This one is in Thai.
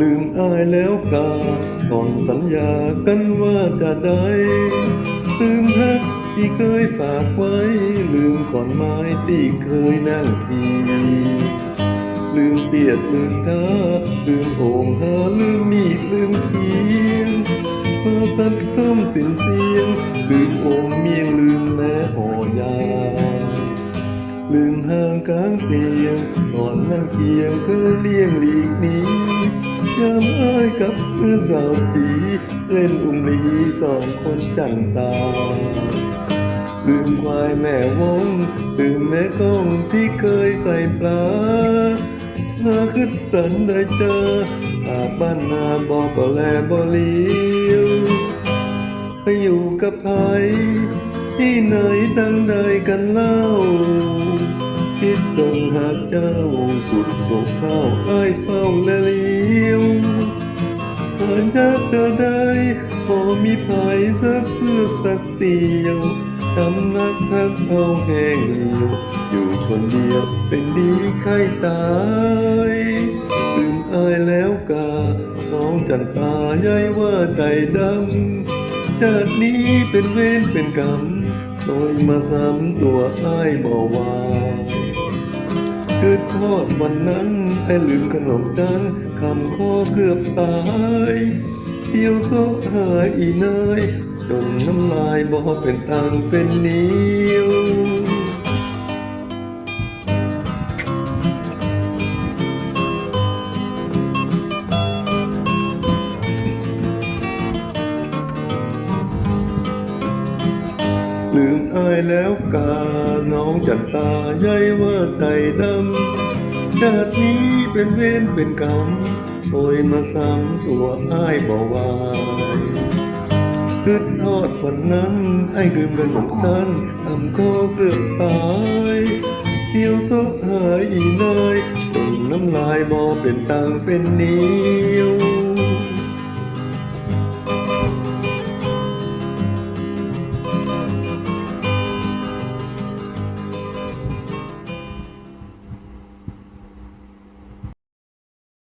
ลืมอายแล้วกาก่อนสัญญากันว่าจะได้ลืมฮักที่เคยฝากไว้ ลืมขอนไม้ที่เคยนั่งพีลืมเตียดลืมท้าลืมโอ่งหาลืมมีดลืมเคียงพอตัดคำสินเสียงลืมโอ่งเมียงลืมแม่ห่อยา ลืมห่างกลางเตียงนอนนั่งเคียงเคยเลี่ยงหลีกนี้ยามอ้ายกับมือสาวจีเล่นอุ้มลีสองคนจันตา ลืมควายแม่วงลืมแม่กองที่เคยใส่ปลาหาขึ้นสันได้เจอหาบ้านนาบอกก็แลบ่เลี้ยวไปอยู่กับใครที่ไหนดังใดกันเล่า คิดต้องหากเจ้าสุดโศกเศร้าอ้ยเศร้าและเลี้ยวหากจะเธอได้พอมีภัยสักเสื้อสักเตียวทำนักทักเอาแห้งเหี่ยว อยู่คนเดียวเป็นดีใครตายลืมอายแล้วกาน้องจันตาใยว่าใจดำชาตินี้เป็นเวรเป็นกรรมโดยมาซ้ำตัวอ้ายบ่วา คือทอดวันนั้นไอ้ลืมขนมจันคำข้อเกือบตายเที่ยวเขาหายอีเนยจนน้ำลายบ่เป็นตังเป็นนิ้ว อายแล้วกา น้องจันตาใยว่าใจดำชาตินี้เป็นเวรเป็นกรรมโอยมาซ้ำตัวอ้ายบ่วายคืดทอดวันนั้นไอ้ลืมกันหมดสั้นทำก็เกือบตายเที่ยวโซหายอีเนยจนน้ำลายบ่เป็นตังเป็นนิ้ว